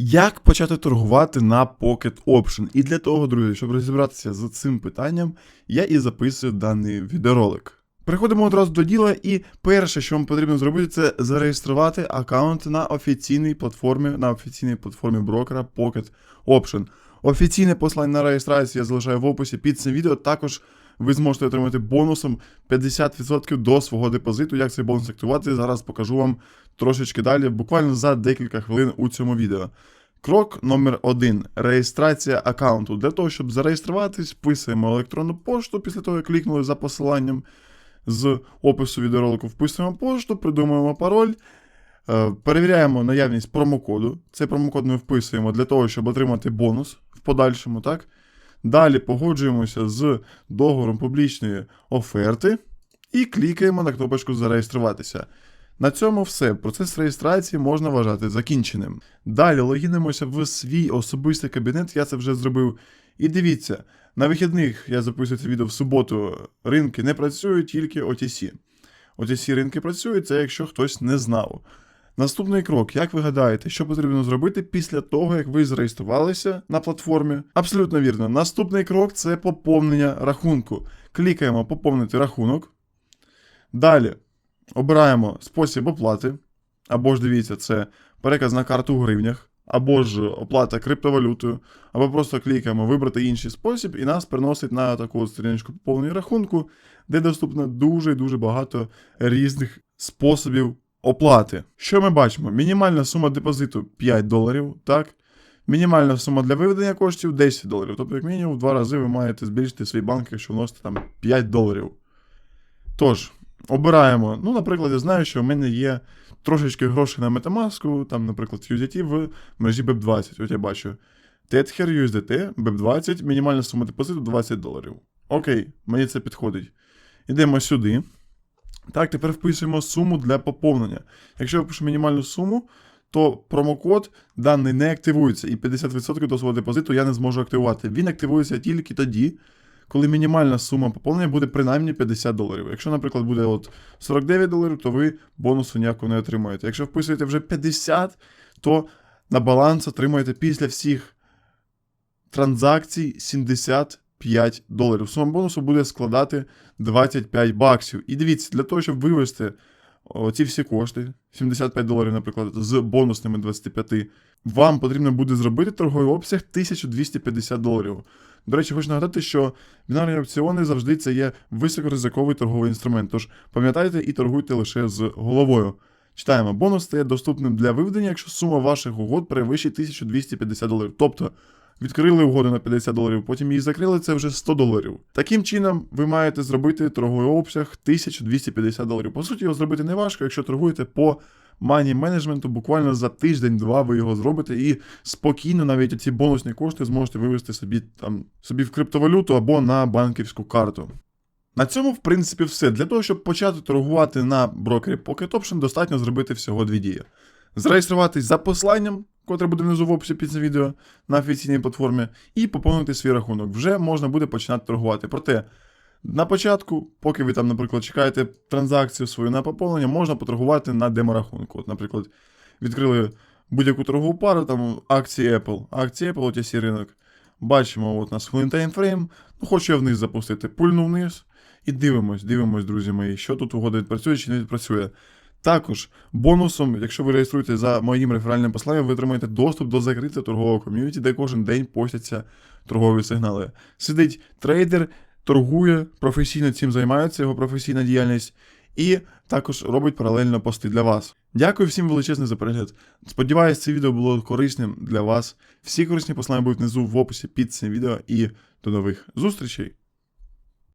Як почати торгувати на Pocket Option? І для того, друзі, щоб розібратися з цим питанням, я і записую даний відеоролик. Переходимо одразу до діла, і перше, що вам потрібно зробити, це зареєструвати аккаунт на офіційній платформі, на офіційній платформі брокера Pocket Option. Офіційне посилання на реєстрацію я залишаю в описі під цим відео. Також ви зможете отримати бонусом 50% до свого депозиту. Як цей бонус активувати, зараз покажу вам трошечки далі, буквально за декілька хвилин у цьому відео. Крок номер один реєстрація аккаунту. Для того, щоб зареєструватись, вписуємо електронну пошту після того, як клікнули за посиланням з опису відеоролику, вписуємо пошту, придумуємо пароль. е, Перевіряємо наявність промокоду. Цей промокод ми вписуємо для того, щоб отримати бонус в подальшому, так? Далі погоджуємося з договором публічної оферти і клікаємо на кнопочку Зареєструватися. На цьому все. Процес реєстрації можна вважати закінченим. Далі логінимося в свій особистий кабінет, я це вже зробив. І дивіться, на вихідних я записую це відео в суботу. Ринки не працюють, тільки OTC. OTC ринки працюють, це якщо хтось не знав. Наступний крок, як ви гадаєте, що потрібно зробити після того, як ви зареєструвалися на платформі? Абсолютно вірно. Наступний крок це поповнення рахунку. Клікаємо поповнити рахунок. Далі обираємо спосіб оплати. Або ж дивіться, це переказ на карту в гривнях, або ж оплата криптовалютою, або просто клікаємо вибрати інший спосіб, і нас переносить на таку сторіночку поповнення рахунку, де доступно дуже дуже багато різних способів оплати. Що ми бачимо? Мінімальна сума депозиту 5 доларів, так? Мінімальна сума для виведення коштів 10 доларів. Тобто, як мінімум, в два рази ви маєте збільшити свій банк, якщо вносите там 5 доларів. Тож, обираємо. Ну, наприклад, я знаю, що в мене є трошечки грошей на Metamask, там, наприклад, USDT в мережі BEP20. От я бачу. Tether USDT, BEP20, мінімальна сума депозиту 20 доларів. Окей, мені це підходить. Йдемо сюди. Так, тепер вписуємо суму для поповнення. Якщо я впишу мінімальну суму, то промокод даний не активується, і 50% до свого депозиту я не зможу активувати. Він активується тільки тоді, коли мінімальна сума поповнення буде принаймні 50 доларів. Якщо, наприклад, буде от 49 доларів, то ви бонусу ніякого не отримаєте. Якщо вписуєте вже 50, то на баланс отримаєте після всіх транзакцій 75 доларів. Сума бонусу буде складати 25 баксів. І дивіться, для того, щоб вивести ці всі кошти, 75 доларів, наприклад, з бонусними 25, вам потрібно буде зробити торговий обсяг 1250 доларів. До речі, хочу нагадати, що бінарні опціони завжди це є високоризиковий торговий інструмент. Тож пам'ятайте і торгуйте лише з головою. Читаємо, бонус стає доступним для виведення, якщо сума ваших угод перевищить 1250 доларів. Тобто відкрили угоду на 50 доларів, потім її закрили, це вже 100 доларів. Таким чином, ви маєте зробити торговий обсяг 1250 доларів. По суті, його зробити не важко, якщо торгуєте по мані менеджменту, буквально за тиждень-два ви його зробите і спокійно навіть ці бонусні кошти зможете вивести собі там собі в криптовалюту або на банківську карту. На цьому, в принципі, все. Для того, щоб почати торгувати на брокері Pocket Option, достатньо зробити всього дві дії. Зареєструватись за посиланням, котре буде внизу в описі під цим відео на офіційній платформі, і поповнити свій рахунок. Вже можна буде починати торгувати. Проте, на початку, поки ви там, наприклад, чекаєте транзакцію свою на поповнення, можна поторгувати на деморахунку. От, наприклад, відкрили будь-яку торгову пару, там акції Apple, акції Apple, OTC ринок. Бачимо, от у нас хвилин таймфрейм. Ну, хочу я вниз запустити. Пульну вниз. І дивимось, дивимось, друзі мої, що тут угода відпрацює чи не відпрацює. Також бонусом, якщо ви реєструєте за моїм реферальним посланням, ви отримаєте доступ до закритого торгового ком'юніті, де кожен день постяться торгові сигнали. Сидить трейдер, торгує, професійно цим займається, його професійна діяльність, і також робить паралельно пости для вас. Дякую всім величезне за перегляд. Сподіваюсь, це відео було корисним для вас. Всі корисні послання будуть внизу в описі під цим відео і до нових зустрічей!